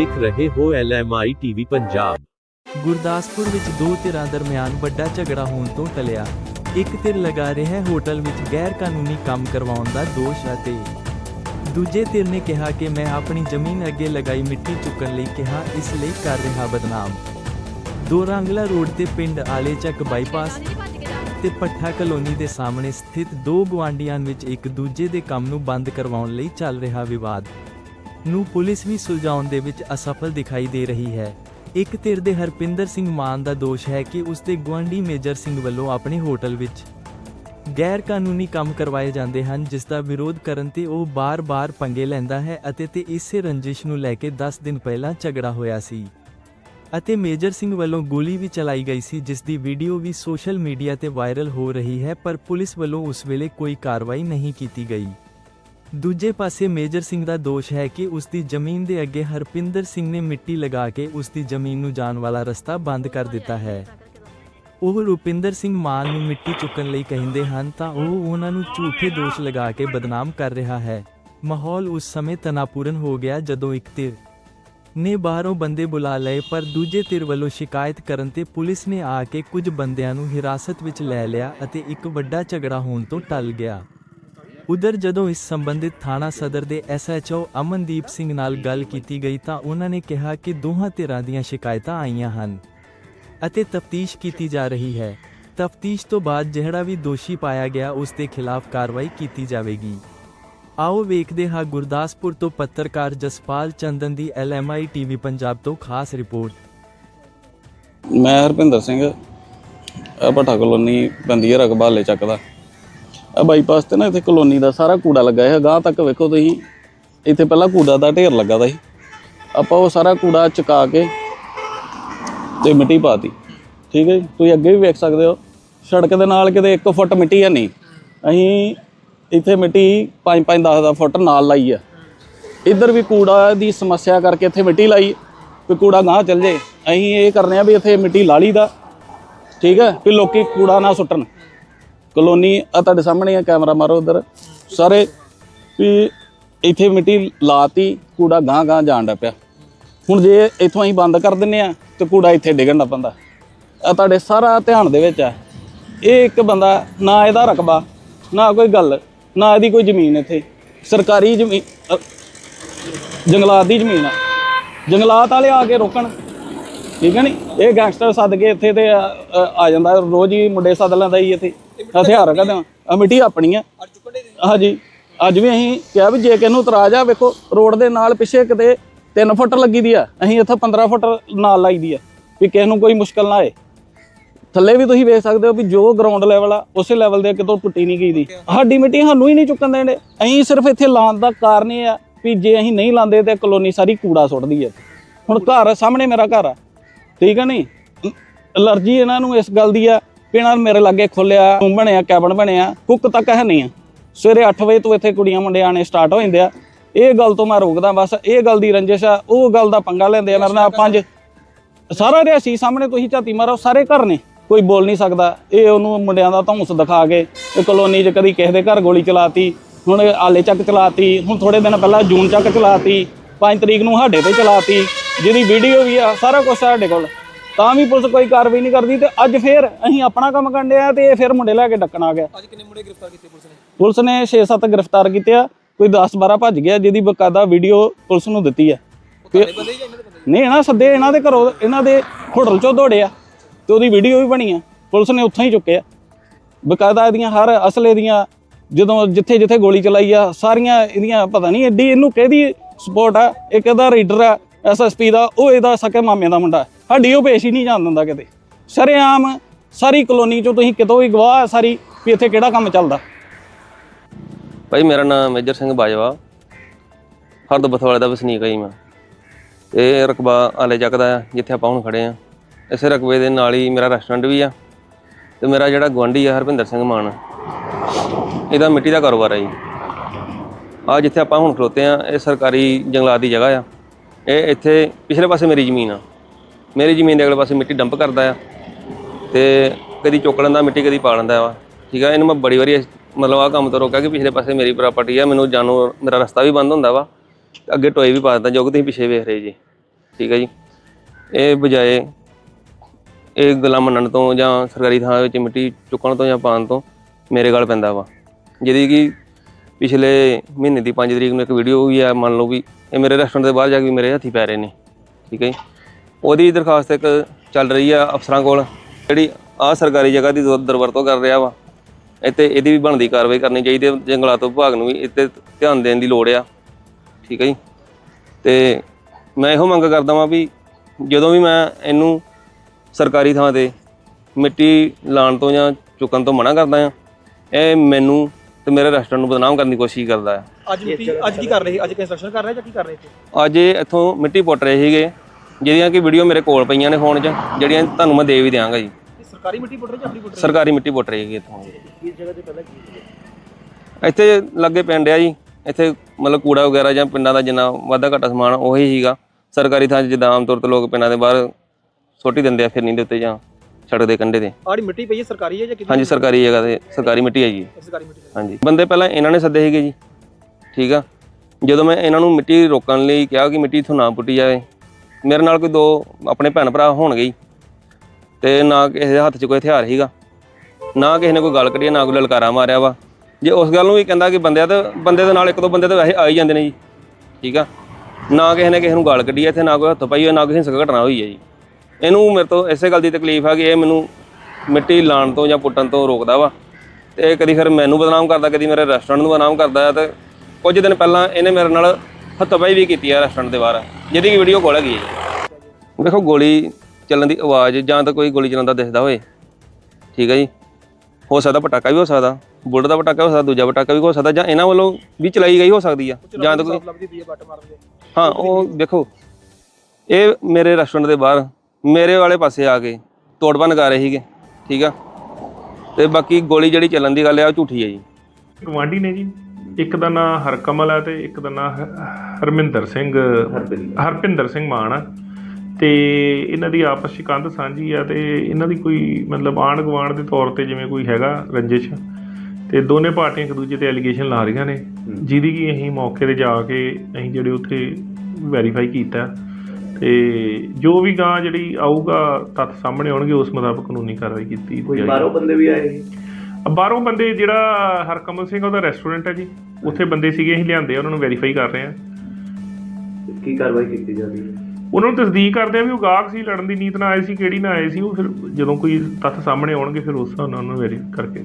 ਵੇਖ ਰਹੇ ਹੋ ਐਲਐਮਆਈ ਟੀਵੀ ਪੰਜਾਬ। ਗੁਰਦਾਸਪੁਰ ਵਿੱਚ ਦੋ ਧਿਰਾਂ ਦਰਮਿਆਨ ਵੱਡਾ ਝਗੜਾ ਹੋਣ ਤੋਂ ਟਲਿਆ। ਇੱਕ ਧਿਰ ਲਗਾ ਰਿਹਾ ਹੈ ਹੋਟਲ ਵਿੱਚ ਗੈਰ ਕਾਨੂੰਨੀ ਕੰਮ ਕਰਵਾਉਣ ਦਾ ਦੋਸ਼ ਅਤੇ ਦੂਜੇ ਧਿਰ ਨੇ ਕਿਹਾ ਕਿ ਮੈਂ ਆਪਣੀ ਜ਼ਮੀਨ ਅੱਗੇ ਲਗਾਈ ਮਿੱਟੀ ਚੁੱਕਣ ਲਈ ਕਿਹਾ, ਇਸ ਲਈ ਕਰ ਰਿਹਾ ਬਦਨਾਮ। ਦੋਰਾਂਗਲਾ ਰੋਡ ਤੇ ਪਿੰਡ ਆਲੇ ਚੱਕ ਬਾਈਪਾਸ ਤੇ ਪੱਠਾ ਕਲੋਨੀ ਦੇ ਸਾਹਮਣੇ ਸਥਿਤ ਦੋ ਗੁਆਂਢੀਆਂ ਵਿੱਚ ਇੱਕ ਦੂਜੇ ਦੇ ਕੰਮ ਨੂੰ ਬੰਦ ਕਰਵਾਉਣ ਲਈ ਚੱਲ ਰਿਹਾ ਵਿਵਾਦ। ਨੂੰ ਪੁਲਿਸ ਵੀ ਸੁਲਝਾਉਣ ਦੇ ਵਿੱਚ ਅਸਫਲ ਦਿਖਾਈ ਦੇ ਰਹੀ ਹੈ। ਇੱਕ ਧਿਰ ਦੇ ਹਰਪਿੰਦਰ ਸਿੰਘ ਮਾਨ ਦਾ ਦੋਸ਼ ਹੈ ਕਿ ਉਸ ਦੇ ਗੁਆਂਢੀ ਮੇਜਰ ਸਿੰਘ ਵੱਲੋਂ ਆਪਣੇ ਹੋਟਲ ਵਿੱਚ ਗੈਰ ਕਾਨੂੰਨੀ ਕੰਮ ਕਰਵਾਏ ਜਾਂਦੇ ਹਨ, ਜਿਸ ਦਾ ਵਿਰੋਧ ਕਰਨ ਤੇ ਉਹ ਬਾਰ-ਬਾਰ ਪੰਗੇ ਲੈਂਦਾ ਹੈ ਅਤੇ ਤੇ ਇਸੇ ਰੰਜਿਸ਼ ਨੂੰ ਲੈ ਕੇ 10 ਦਿਨ ਪਹਿਲਾਂ ਝਗੜਾ ਹੋਇਆ ਸੀ। ਅਤੇ ਮੇਜਰ ਸਿੰਘ ਵੱਲੋਂ ਗੋਲੀ ਵੀ ਚਲਾਈ ਗਈ ਸੀ, ਜਿਸ ਦੀ ਵੀਡੀਓ ਵੀ ਸੋਸ਼ਲ ਮੀਡੀਆ ਤੇ ਵਾਇਰਲ ਹੋ ਰਹੀ ਹੈ, ਪਰ ਪੁਲਿਸ ਵੱਲੋਂ ਉਸ ਵੇਲੇ ਕੋਈ ਕਾਰਵਾਈ ਨਹੀਂ ਕੀਤੀ ਗਈ। ਦੂਜੇ ਪਾਸੇ ਮੇਜਰ ਸਿੰਘ ਦਾ ਦੋਸ਼ ਹੈ ਕਿ ਉਸ ਦੀ ਜ਼ਮੀਨ ਦੇ ਅੱਗੇ ਹਰਪਿੰਦਰ ਸਿੰਘ ਨੇ ਮਿੱਟੀ ਲਗਾ ਕੇ ਉਸ ਦੀ ਜ਼ਮੀਨ ਨੂੰ ਜਾਣ ਵਾਲਾ ਰਸਤਾ ਬੰਦ ਕਰ ਦਿੱਤਾ ਹੈ। ਉਹ ਰੁਪਿੰਦਰ ਸਿੰਘ ਮਾਨ ਨੂੰ ਮਿੱਟੀ ਚੁੱਕਣ ਲਈ ਕਹਿੰਦੇ ਹਨ ਤਾਂ ਉਹ ਉਹਨਾਂ ਨੂੰ ਝੂਠੇ ਦੋਸ਼ ਲਗਾ ਕੇ ਬਦਨਾਮ ਕਰ ਰਿਹਾ ਹੈ। ਮਾਹੌਲ ਉਸ ਸਮੇਂ ਤਣਾਪੂਰਨ ਹੋ ਗਿਆ ਜਦੋਂ ਇੱਕ ਧਿਰ ਨੇ ਬਾਹਰੋਂ ਬੰਦੇ ਬੁਲਾ ਲਏ ਪਰ ਦੂਜੇ ਧਿਰ ਵੱਲੋਂ ਸ਼ਿਕਾਇਤ ਕਰਨ ਤੇ ਪੁਲਿਸ ਨੇ ਆ ਕੇ ਕੁਝ ਬੰਦਿਆਂ ਨੂੰ ਹਿਰਾਸਤ ਵਿੱਚ ਲੈ ਲਿਆ ਅਤੇ ਇੱਕ ਵੱਡਾ ਝਗੜਾ ਹੋਣ ਤੋਂ ਟਲ ਗਿਆ। ਉਧਰ ਜਦੋਂ ਇਸ ਸੰਬੰਧਿਤ ਥਾਣਾ ਸਦਰ ਦੇ ਐਸਐਚਓ ਅਮਨਦੀਪ ਸਿੰਘ ਨਾਲ ਗੱਲ ਕੀਤੀ ਗਈ ਤਾਂ ਉਹਨਾਂ ਨੇ ਕਿਹਾ ਕਿ ਦੋਹਾਂ ਧਿਰਾਂ ਦੀਆਂ ਸ਼ਿਕਾਇਤਾਂ ਆਈਆਂ ਹਨ ਅਤੇ ਤਫਤੀਸ਼ ਕੀਤੀ ਜਾ ਰਹੀ ਹੈ। ਤਫਤੀਸ਼ ਤੋਂ ਬਾਅਦ ਜਿਹੜਾ ਵੀ ਦੋਸ਼ੀ ਪਾਇਆ ਗਿਆ, ਉਸ ਦੇ ਖਿਲਾਫ ਕਾਰਵਾਈ ਕੀਤੀ ਜਾਵੇਗੀ। ਆਓ ਵੇਖਦੇ ਹਾਂ ਗੁਰਦਾਸਪੁਰ ਤੋਂ ਪੱਤਰਕਾਰ ਜਸਪਾਲ ਚੰਦਨ ਦੀ ਐਲਐਮਆਈ ਟੀਵੀ ਪੰਜਾਬ ਤੋਂ ਖਾਸ ਰਿਪੋਰਟ। ਮੈਂ ਹਰਪਿੰਦਰ ਸਿੰਘ ਇਹ ਕਲੋਨੀ ਬੰਦੀ ਹੈ ਚੱਕਦਾ ਆ ਬਾਈਪਾਸ ਤੇ ਨਾ ਇੱਥੇ ਕਲੋਨੀ ਦਾ ਸਾਰਾ ਕੂੜਾ ਲੱਗਾ ਹੈ ਗਾਂ ਤੱਕ ਵੇਖੋ ਤੁਸੀਂ, ਇੱਥੇ ਪਹਿਲਾਂ ਕੂੜਾ ਦਾ ਢੇਰ ਲੱਗਾ ਦਾ ਸੀ। ਆਪਾਂ ਉਹ ਸਾਰਾ ਕੂੜਾ ਚੁਕਾ ਕੇ ਤੇ ਮਿੱਟੀ ਪਾਤੀ, ਠੀਕ ਹੈ ਜੀ? ਤੁਸੀਂ ਅੱਗੇ ਵੀ ਵੇਖ ਸਕਦੇ ਹੋ, ਸੜਕ ਦੇ ਨਾਲ ਕਿਤੇ 1 ਫੁੱਟ ਮਿੱਟੀ ਹੈ ਨਹੀਂ। ਅਸੀਂ ਇੱਥੇ ਮਿੱਟੀ 5 5 10 10 ਫੁੱਟ ਨਾਲ ਲਾਈ ਆ। ਇੱਧਰ ਵੀ ਕੂੜਾ ਦੀ ਸਮੱਸਿਆ ਕਰਕੇ ਇੱਥੇ ਮਿੱਟੀ ਲਾਈ, ਵੀ ਕੂੜਾ ਗਾਂ ਚੱਲ ਜੇ। ਅਸੀਂ ਇਹ ਕਰਨੇ ਆ ਵੀ ਇੱਥੇ ਮਿੱਟੀ ਲਾ ਲਈ ਦਾ, ਠੀਕ ਹੈ? ਵੀ ਲੋਕੀ ਕੂੜਾ ਨਾ ਸੁੱਟਣ। ਕਲੋਨੀ ਆ ਤੁਹਾਡੇ ਸਾਹਮਣੇ ਆ, ਕੈਮਰਾ ਮਾਰੋ ਉਧਰ। ਸਾਰੇ ਵੀ ਇੱਥੇ ਮਿੱਟੀ ਲਾਤੀ, ਕੂੜਾ ਗਾਂ ਗਾਂ ਜਾਣ ਦਾ ਪਿਆ। ਹੁਣ ਜੇ ਇੱਥੋਂ ਅਸੀਂ ਬੰਦ ਕਰ ਦਿੰਨੇ ਆ, ਤੇ ਕੂੜਾ ਇੱਥੇ ਡਿੱਗਣ ਦਾ ਪੈਂਦਾ। ਆ ਤੁਹਾਡੇ ਸਾਰਾ ਧਿਆਨ ਦੇ ਵਿੱਚ ਆ। ਇਹ ਇੱਕ ਬੰਦਾ ਨਾ ਇਹਦਾ ਰਕਬਾ, ਨਾ ਕੋਈ ਗੱਲ, ਨਾ ਇਹਦੀ ਕੋਈ ਜ਼ਮੀਨ ਇੱਥੇ। ਸਰਕਾਰੀ ਜ਼ਮੀਨ ਜੰਗਲਾਤ ਦੀ ਜ਼ਮੀਨ ਆ। ਜੰਗਲਾਤ ਵਾਲੇ ਆ ਕੇ ਰੋਕਣ। ਠੀਕ ਹੈ ਨਹੀਂ ਇਹ ਗੈਂਗਸਟਰ ਸੱਦ ਕੇ ਇੱਥੇ ਤੇ ਆ- ਆ ਜਾਂਦਾ। ਰੋਜ਼ ਹੀ ਮੁੰਡੇ ਸੱਦ ਲੈਂਦਾ ਹੀ ਇੱਥੇ। ਹਥਿਆਰ ਰੱਖਦੇ ਆ ਮਿੱਟੀ ਆਪਣੀ ਆ। ਹਾਂਜੀ। ਅੱਜ ਵੀ ਅਸੀਂ ਕਿਹਾ ਵੀ ਜੇ ਕਿਸ ਨੂੰ ਇਤਰਾਜ਼ ਆ ਵੇਖੋ ਰੋਡ ਦੇ ਨਾਲ ਪਿੱਛੇ ਕਿਤੇ 3 ਫੁੱਟ ਲੱਗੀ ਦੀ ਆ। ਅਸੀਂ ਇੱਥੇ 15 ਫੁੱਟ ਨਾਲ ਲਾਈ ਦੀ ਆ ਵੀ ਕਿਸੇ ਨੂੰ ਕੋਈ ਮੁਸ਼ਕਲ ਨਾ ਆਏ। ਥੱਲੇ ਵੀ ਤੁਸੀਂ ਵੇਖ ਸਕਦੇ ਹੋ ਵੀ ਜੋ ਗਰਾਊਂਡ ਲੈਵਲ ਆ ਉਸੇ ਲੈਵਲ ਦੇ ਕਿਤੋਂ ਟੁੱਟੀ ਨਹੀਂ ਗਈ ਦੀ। ਸਾਡੀ ਮਿੱਟੀ ਸਾਨੂੰ ਹੀ ਨਹੀਂ ਚੁੱਕਣ ਦੇਣੇ ਅਸੀਂ ਸਿਰਫ ਇੱਥੇ ਲਾਉਣ ਦਾ ਕਾਰਨ ਇਹ ਆ ਵੀ ਜੇ ਅਸੀਂ ਨਹੀਂ ਲਾਉਂਦੇ ਤੇ ਕਲੋਨੀ ਸਾਰੀ ਕੂੜਾ ਸੁੱਟਦੀ ਹੈ ਹੁਣ ਘਰ ਸਾਹਮਣੇ ਮੇਰਾ ਘਰ ਆ। ਠੀਕ ਹੈ ਨਹੀਂ? ਅਲਰਜੀ ਇਹਨਾਂ ਨੂੰ ਇਸ ਗੱਲ ਦੀ ਆ ਵੀ ਮੇਰੇ ਲਾਗੇ ਖੋਲਿਆ ਰੂਮ ਬਣਿਆ ਕੈਬਨ ਬਣਿਆ ਕੁੱਕ ਤੱਕ ਹੈ ਨਹੀਂ ਆ। ਸਵੇਰੇ 8 ਵਜੇ ਤੋਂ ਇੱਥੇ ਕੁੜੀਆਂ ਮੁੰਡੇ ਆਣੇ ਸਟਾਰਟ ਹੋ ਜਾਂਦੇ ਆ। ਇਹ ਗੱਲ ਤੋਂ ਮੈਂ ਰੋਕਦਾ ਬਸ, ਇਹ ਗੱਲ ਦੀ ਰੰਜਿਸ਼ ਆ, ਉਹ ਗੱਲ ਦਾ ਪੰਗਾ ਲੈਂਦੇ ਆ ਮੇਰੇ ਨਾਲ ਪੰਜ। ਸਾਰਾ ਰਿਆਸੀ ਸਾਹਮਣੇ ਤੁਸੀਂ ਝਾਤੀ ਮਾਰੋ, ਸਾਰੇ ਘਰ ਨੇ, ਕੋਈ ਬੋਲ ਨਹੀਂ ਸਕਦਾ। ਇਹ ਉਹਨੂੰ ਮੁੰਡਿਆਂ ਦਾ ਧੌਂਸ ਦਿਖਾ ਕੇ, ਇਹ ਕਲੋਨੀ 'ਚ ਕਦੀ ਕਿਸੇ ਦੇ ਘਰ ਗੋਲੀ ਚਲਾਤੀ, ਹੁਣ ਆਲੇ ਚੱਕ ਚਲਾਤੀ, ਹੁਣ ਥੋੜੇ ਦਿਨ ਪਹਿਲਾਂ ਜੂਨ ਚੱਕ ਚਲਾਤੀ 5 ਤਰੀਕ ਨੂੰ ਸਾਡੇ ਤੇ ਚਲਾਤੀ, ਜਿਹਦੀ ਵੀਡੀਓ ਵੀ ਆ, ਸਾਰਾ ਕੁਝ ਸਾਡੇ ਕੋਲ। ਤਾਂ ਵੀ ਪੁਲਿਸ ਕੋਈ ਕਾਰਵਾਈ ਨਹੀਂ ਕਰਦੀ ਤੇ ਅੱਜ ਫੇਰ ਅਸੀਂ ਆਪਣਾ ਕੰਮ ਕਰਨ ਡਿਆ ਤੇ ਇਹ ਫੇਰ ਮੁੰਡੇ ਲੈ ਕੇ ਡੱਕਣ ਆ ਗਿਆ। ਅੱਜ ਕਿੰਨੇ ਮੁੰਡੇ ਗ੍ਰਿਫਤਾਰ ਕੀਤੇ ਪੁਲਿਸ ਨੇ? ਪੁਲਿਸ ਨੇ 6-7 ਗ੍ਰਿਫਤਾਰ ਕੀਤੇ ਆ ਕੋਈ 10-12 ਭੱਜ ਗਿਆ ਜਿਹਦੀ ਬਕਾਇਦਾ ਵੀਡੀਓ ਪੁਲਿਸ ਨੂੰ ਦਿੱਤੀ ਆ। ਨਹੀਂ ਇਹਨਾਂ ਸੱਦੇ ਇਹਨਾਂ ਦੇ ਘਰੋਂ ਇਹਨਾਂ ਦੇ ਹੋਟਲ ਚੋਂ ਦੌੜੇ ਆ ਤੇ ਉਹਦੀ ਵੀਡੀਓ ਵੀ ਬਣੀ ਆ। ਪੁਲਿਸ ਨੇ ਉੱਥੋਂ ਹੀ ਚੁੱਕਿਆ ਬਕਾਇਦਾ ਇਹਦੀਆਂ ਹਰ ਅਸਲੇ ਦੀਆਂ ਜਦੋਂ ਜਿੱਥੇ ਜਿੱਥੇ ਗੋਲੀ ਚਲਾਈ ਆ ਸਾਰੀਆਂ ਇਹਦੀਆਂ ਪਤਾ ਨਹੀਂ ਐਡੀ ਇਹਨੂੰ ਕਿਹਦੀ ਸਪੋਰਟ ਆ ਇੱਕ ਇਹਦਾ ਰੀਡਰ ਆ ਐਸਐਸਪੀ ਦਾ ਉਹ ਇਹਦਾ ਸਕੇ ਮਾਮੇ ਦਾ ਮੁੰਡਾ। ਸਾਡੀ ਉਹ ਪੇਸ਼ ਹੀ ਨਹੀਂ ਜਾਣ ਦਿੰਦਾ ਕਿਤੇ। ਸ਼ਰੇਆਮ ਸਾਰੀ ਕਲੋਨੀ ਚੋਂ ਤੁਸੀਂ ਕਿਤੋਂ ਵੀ ਗਵਾਹ ਆ ਸਾਰੀ ਵੀ ਇੱਥੇ ਕਿਹੜਾ ਕੰਮ ਚੱਲਦਾ। ਭਾਈ ਮੇਰਾ ਨਾਮ ਮੇਜਰ ਸਿੰਘ ਬਾਜਵਾ। ਹਰਦ ਬਥਵਾਲੇ ਦਾ ਵਸਨੀਕ ਹੈ ਜੀ ਮੈਂ। ਇਹ ਰਕਬਾ ਆਲੇ ਚੱਕ ਦਾ ਆ, ਜਿੱਥੇ ਆਪਾਂ ਹੁਣ ਖੜੇ ਆ। ਇਸੇ ਰਕਬੇ ਦੇ ਨਾਲ ਹੀ ਮੇਰਾ ਰੈਸਟੋਰੈਂਟ ਵੀ ਆ। ਤੇ ਮੇਰਾ ਜਿਹੜਾ ਗੁਆਂਢੀ ਆ ਹਰਪਿੰਦਰ ਸਿੰਘ ਮਾਨ। ਇਹਦਾ ਮਿੱਟੀ ਦਾ ਕਾਰੋਬਾਰ ਹੈ ਜੀ। ਆ ਜਿੱਥੇ ਆਪਾਂ ਹੁਣ ਖਲੋਤੇ ਆ, ਇਹ ਸਰਕਾਰੀ ਜੰਗਲਾਤ ਦੀ ਜਗ੍ਹਾ ਆ। ਇਹ ਇੱਥੇ ਪਿਛਲੇ ਪਾਸੇ ਮੇਰੀ ਜ਼ਮੀਨ ਆ। ਮੇਰੀ ਜ਼ਮੀਨ ਦੇ ਅਗਲੇ ਪਾਸੇ ਮਿੱਟੀ ਡੰਪ ਕਰਦਾ ਆ ਤੇ ਕਦੀ ਚੁੱਕ ਲੈਂਦਾ, ਮਿੱਟੀ ਕਦੀ ਪਾ ਲੈਂਦਾ ਵਾ ਠੀਕ ਆ, ਇਹਨੂੰ ਮੈਂ ਬੜੀ ਵਾਰੀ ਇਸ- ਮਤਲਬ ਆ ਕੰਮ ਤੋਂ ਰੋਕਿਆ ਕਿ ਪਿਛਲੇ ਪਾਸੇ ਮੇਰੀ ਪ੍ਰਾਪਰਟੀ ਆ, ਮੈਨੂੰ ਜਾਣੋ, ਮੇਰਾ ਰਸਤਾ ਵੀ ਬੰਦ ਹੁੰਦਾ ਵਾ। ਤੇ ਅੱਗੇ ਟੋਏ ਵੀ ਪਾ ਦਿੰਦਾ ਜੋ ਕਿ ਤੁਸੀਂ ਪਿੱਛੇ ਵੇਖ ਰਹੇ ਜੀ। ਠੀਕ ਹੈ ਜੀ। ਇਹ ਬਜਾਏ ਇਹ ਗੱਲਾਂ ਮੰਨਣ ਤੋਂ ਜਾਂ ਸਰਕਾਰੀ ਥਾਂ ਵਿੱਚ ਮਿੱਟੀ ਚੁੱਕਣ ਤੋਂ ਜਾਂ ਪਾਉਣ ਤੋਂ ਮੇਰੇ ਗਲ ਪੈਂਦਾ ਵਾ। ਜਿਹਦੀ ਕਿ ਪਿਛਲੇ ਮਹੀਨੇ ਦੀ 5 ਤਰੀਕ ਨੂੰ ਇੱਕ ਵੀਡੀਓ ਵੀ ਆ, ਮੰਨ ਲਓ ਵੀ ਇਹ ਮੇਰੇ ਰੈਸਟੋਰੈਂਟ ਦੇ ਬਾਹਰ ਜਾ ਕੇ ਮੇਰੇ ਹੱਥੀ ਪੈ ਰਹੇ ਨੇ। ਠੀਕ ਹੈ ਜੀ। ਉਹਦੀ ਦਰਖਾਸਤ ਇੱਕ ਚੱਲ ਰਹੀ ਆ ਅਫਸਰਾਂ ਕੋਲ ਜਿਹੜੀ ਆ ਸਰਕਾਰੀ ਜਗ੍ਹਾ ਦੀ ਦੁਰ- ਦੁਰਵਰਤੋਂ ਕਰ ਰਿਹਾ ਵਾ। ਇੱਥੇ ਇਹਦੀ ਵੀ ਬਣਦੀ ਕਾਰਵਾਈ ਕਰਨੀ ਚਾਹੀਦੀ ਹੈ ਜੰਗਲਾਤ ਵਿਭਾਗ ਨੂੰ ਵੀ ਇੱਥੇ ਧਿਆਨ ਦੇਣ ਦੀ ਲੋੜ ਆ। ਠੀਕ ਹੈ ਜੀ? ਤੇ ਮੈਂ ਇਹੋ ਮੰਗ ਕਰਦਾ ਵਾਂ ਵੀ ਜਦੋਂ ਵੀ ਮੈਂ ਇਹਨੂੰ ਸਰਕਾਰੀ ਥਾਂ ਤੇ ਮਿੱਟੀ ਲਾਉਣ ਤੋਂ ਜਾਂ ਚੁੱਕਣ ਤੋਂ ਮਨਾ ਕਰਦਾ ਆ ਇਹ ਮੈਨੂੰ ਤੇ ਮੇਰੇ ਰੈਸਟੋਰੈਂਟ ਨੂੰ ਬਦਨਾਮ ਕਰਨ ਦੀ ਕੋਸ਼ਿਸ਼ ਕਰਦਾ ਹੈ ਅੱਜ ਮਿੱਟੀ ਅੱਜ ਕੀ ਕਰ ਰਹੇ? ਅੱਜ ਕੰਸਟਰਕਸ਼ਨ ਕਰ ਰਹੇ ਜਾਂ ਕੀ ਕਰ ਰਹੇ ਅੱਜ ਇਹ ਇੱਥੋਂ ਮਿੱਟੀ ਪੁੱਟ ਰਹੇ ਸੀਗੇ। ਜਿਹਦੀਆਂ ਕਿ ਵੀਡੀਓ ਮੇਰੇ ਕੋਲ ਪਈਆਂ ਨੇ ਫੋਨ 'ਚ ਜਿਹੜੀਆਂ ਤੁਹਾਨੂੰ ਮੈਂ ਦੇ ਵੀ ਦਿਆਂਗਾ ਜੀ। ਸਰਕਾਰੀ ਮਿੱਟੀ ਪੁੱਟ ਰਹੇ ਜਾਂ ਆਪਣੀ ਪੁੱਟ ਰਹੇ? ਸਰਕਾਰੀ ਮਿੱਟੀ ਪੁੱਟ ਰਹੀ ਹੈਗੀ ਇੱਥੋਂ। ਇਸ ਜਗ੍ਹਾ ਤੇ ਪਹਿਲਾਂ ਕੀ ਇੱਥੇ ਲੱਗੇ ਪਿੰਡ ਆ ਜੀ ਇੱਥੇ ਮਤਲਬ ਕੂੜਾ ਵਗੈਰਾ ਜਾਂ ਪਿੰਡਾਂ ਦਾ ਜਿੰਨਾ ਵਾਧਾ ਘਾਟਾ ਸਮਾਨ ਉਹੀ ਸੀਗਾ। ਸਰਕਾਰੀ ਥਾਂ 'ਚ ਜਿੱਦਾਂ ਆਮ ਤੌਰ ਤੇ ਲੋਕ ਪਿੰਡਾਂ ਦੇ ਬਾਹਰ ਸੁੱਟੀ ਦਿੰਦੇ ਆ ਫਿਰਨੀ ਦੇ ਉੱਤੇ ਜਾਂ ਸੜਕ ਦੇ ਕੰਢੇ ਤੇ। ਆੜੀ ਮਿੱਟੀ ਪਈ ਹੈ ਸਰਕਾਰੀ ਹੈ ਜਾਂ ਕਿਹਦੀ ਹਾਂਜੀ ਸਰਕਾਰੀ ਜਗ੍ਹਾ ਤੇ ਸਰਕਾਰੀ ਮਿੱਟੀ ਹੈ ਜੀ। ਸਰਕਾਰੀ ਮਿੱਟੀ ਹੈ। ਹਾਂਜੀ। ਬੰਦੇ ਪਹਿਲਾਂ ਇਹਨਾਂ ਨੇ ਸੱਦੇ ਸੀਗੇ ਜੀ ਠੀਕ ਆ? ਜਦੋਂ ਮੈਂ ਇਹਨਾਂ ਨੂੰ ਮਿੱਟੀ ਰੋਕਣ ਲਈ ਕਿਹਾ ਕਿ ਮਿੱਟੀ ਇੱਥੋਂ ਨਾ ਪੁੱਟੀ ਜਾਵੇ ਮੇਰੇ ਨਾਲ ਕੋਈ ਦੋ ਆਪਣੇ ਭੈਣ ਭਰਾ ਹੋਣਗੇ ਜੀ ਤੇ ਨਾ ਕਿਸੇ ਦੇ ਹੱਥ 'ਚ ਕੋਈ ਹਥਿਆਰ ਸੀਗਾ। ਨਾ ਕਿਸੇ ਨੇ ਕੋਈ ਗੱਲ ਕੱਢੀ ਨਾ ਕੋਈ ਲਲਕਾਰਾ ਮਾਰਿਆ ਵਾ। ਜੇ ਉਸ ਗੱਲ ਨੂੰ ਵੀ ਕਹਿੰਦਾ ਕਿ ਬੰਦਿਆਂ ਤਾਂ ਬੰਦੇ ਦੇ ਨਾਲ ਇੱਕ ਦੋ ਬੰਦੇ ਤਾਂ ਵੈਸੇ ਆ ਹੀ ਜਾਂਦੇ ਨੇ ਜੀ। ਠੀਕ ਆ? ਨਾ ਕਿਸੇ ਨੇ ਕਿਸੇ ਨੂੰ ਗਾਲ ਕੱਢੀ ਹੈ ਇੱਥੇ ਨਾ ਕੋਈ ਹੱਥ ਪਾਈ ਹੋਈ, ਨਾ ਕੋਈ ਹਿੰਸਕ ਘਟਨਾ ਹੋਈ ਹੈ ਜੀ। ਇਹਨੂੰ ਮੇਰੇ ਤੋਂ ਇਸੇ ਗੱਲ ਦੀ ਤਕਲੀਫ ਆ ਕਿ ਇਹ ਮੈਨੂੰ ਮਿੱਟੀ ਲਾਣ ਤੋਂ ਜਾਂ ਪੁੱਟਣ ਤੋਂ ਰੋਕਦਾ ਵਾ। ਤੇ ਕਦੀ ਫਿਰ ਮੈਨੂੰ ਬਦਨਾਮ ਕਰਦਾ, ਕਦੀ ਮੇਰੇ ਰੈਸਟੋਰੈਂਟ ਨੂੰ ਬਦਨਾਮ ਕਰਦਾ ਹੈ ਤੇ ਕੁਝ ਦਿਨ ਪਹਿਲਾਂ ਇਹਨੇ ਮੇਰੇ ਨਾਲ ਹੱਥੋਂ-ਪਾਈ ਵੀ ਕੀਤੀ ਹੈ ਰੈਸਟੋਰੈਂਟ ਦੇ ਬਾਹਰ। ਜਿਹਦੀ ਕਿ ਵੀਡੀਓ ਕੋਲ ਹੈਗੀ ਹੈ ਵੇਖੋ ਗੋਲੀ ਚੱਲਣ ਦੀ ਆਵਾਜ਼ ਜਾਂ ਤਾਂ ਕੋਈ ਗੋਲੀ ਚਲਾਉਂਦਾ ਦਿਖਦਾ ਹੋਏ। ਠੀਕ ਹੈ ਜੀ। ਹੋ ਸਕਦਾ ਪਟਾਕਾ ਵੀ ਹੋ ਸਕਦਾ। ਬੁਲਟ ਦਾ ਪਟਾਕਾ ਹੋ ਸਕਦਾ ਦੂਜਾ ਪਟਾਕਾ ਵੀ ਹੋ ਸਕਦਾ ਜਾਂ ਇਹਨਾਂ ਵੱਲੋਂ ਵੀ ਚਲਾਈ ਗਈ ਹੋ ਸਕਦੀ ਆ। ਜਾਂ ਤਾਂ ਕੋਈ ਹੈ ਹਾਂ ਉਹ ਦੇਖੋ ਇਹ ਮੇਰੇ ਰੈਸਟੋਰੈਂਟ ਦੇ ਬਾਹਰ ਮੇਰੇ ਵਾਲੇ ਪਾਸੇ ਆ ਕੇ ਤੋੜਪਨ ਕਰ ਰਹੇ ਸੀਗੇ। ਠੀਕ ਆ। ਤੇ ਬਾਕੀ ਗੋਲੀ ਜਿਹੜੀ ਚੱਲਣ ਦੀ ਗੱਲ ਆ ਉਹ ਝੂਠੀ ਹੈ ਜੀ। ਗਵਾਂਢੀ ਨੇ ਜੀ। ਇੱਕ ਦਾ ਨਾਂ ਹਰਕਮਲ ਹੈ ਤੇ ਇੱਕ ਦਾ ਨਾਂ ਹਰਮਿੰਦਰ ਸਿੰਘ। ਹਰਪਿੰਦਰ। ਸਿੰਘ ਮਾਨ ਆ। ਤੇ ਇਹਨਾਂ ਦੀ ਆਪਸ ਵਿੱਚ ਕੰਧ ਸਾਂਝੀ ਆ ਤੇ ਇਹਨਾਂ ਦੀ ਕੋਈ ਮਤਲਬ ਆਂਢ ਗੁਆਂਢ ਦੇ ਤੌਰ ਤੇ ਜਿਵੇਂ ਕੋਈ ਹੈਗਾ ਰੰਜਿਸ਼। ਤੇ ਦੋਨੇ ਪਾਰਟੀਆਂ ਇੱਕ ਦੂਜੇ ਤੇ ਐਲੀਗੇਸ਼ਨ ਲਾ ਰਹੀਆਂ ਨੇ। ਜਿਹਦੀ ਕਿ ਅਸੀਂ ਮੌਕੇ ਤੇ ਜਾ ਕੇ ਅਸੀਂ ਜਿਹੜੇ ਉੱਥੇ ਵੈਰੀਫਾਈ ਕੀਤਾ। ਤੇ ਜੋ ਵੀ ਗਾਂ ਜਿਹੜੀ ਆਊਗਾ ਤੱਥ ਸਾਹਮਣੇ ਆਉਣਗੇ ਉਸ ਮੁਤਾਬਕ ਕਾਨੂੰਨੀ ਕਾਰਵਾਈ ਕੀਤੀ ਕੋਈ ਬਾਹਰੋਂ ਬੰਦੇ ਵੀ ਆਏ। ਬਾਹਰੋਂ ਬੰਦੇ ਜਿਹੜਾ ਹਰਕਮਲ ਸਿੰਘ ਉਹਦਾ ਰੈਸਟੋਰੈਂਟ ਹੈ ਜੀ। ਉੱਥੇ ਬੰਦੇ ਸੀਗੇ ਅਸੀਂ ਲਿਆਂਦੇ ਆ ਉਹਨਾਂ ਨੂੰ ਵੈਰੀਫਾਈ ਕਰ ਰਹੇ ਆ। ਕੀ ਕਾਰਵਾਈ ਕੀਤੀ ਜਾਂਦੀ ਹੈ? ਉਹਨਾਂ ਨੂੰ ਤਸਦੀਕ ਕਰਦੇ ਆ ਵੀ ਉਹ ਗਾਹਕ ਸੀ ਲੜਨ ਦੀ ਨੀਤ ਨਾਲ ਆਏ ਸੀ ਕਿਹੜੀ ਨਾਲ ਆਏ ਸੀ ਉਹ ਫਿਰ ਜਦੋਂ ਕੋਈ ਤੱਥ ਸਾਹਮਣੇ ਆਉਣਗੇ ਫਿਰ ਉਸ ਹਿਸਾਬ ਨਾਲ ਉਹਨਾਂ ਨੂੰ ਵੈਰੀਫਾਈ ਕਰਕੇ।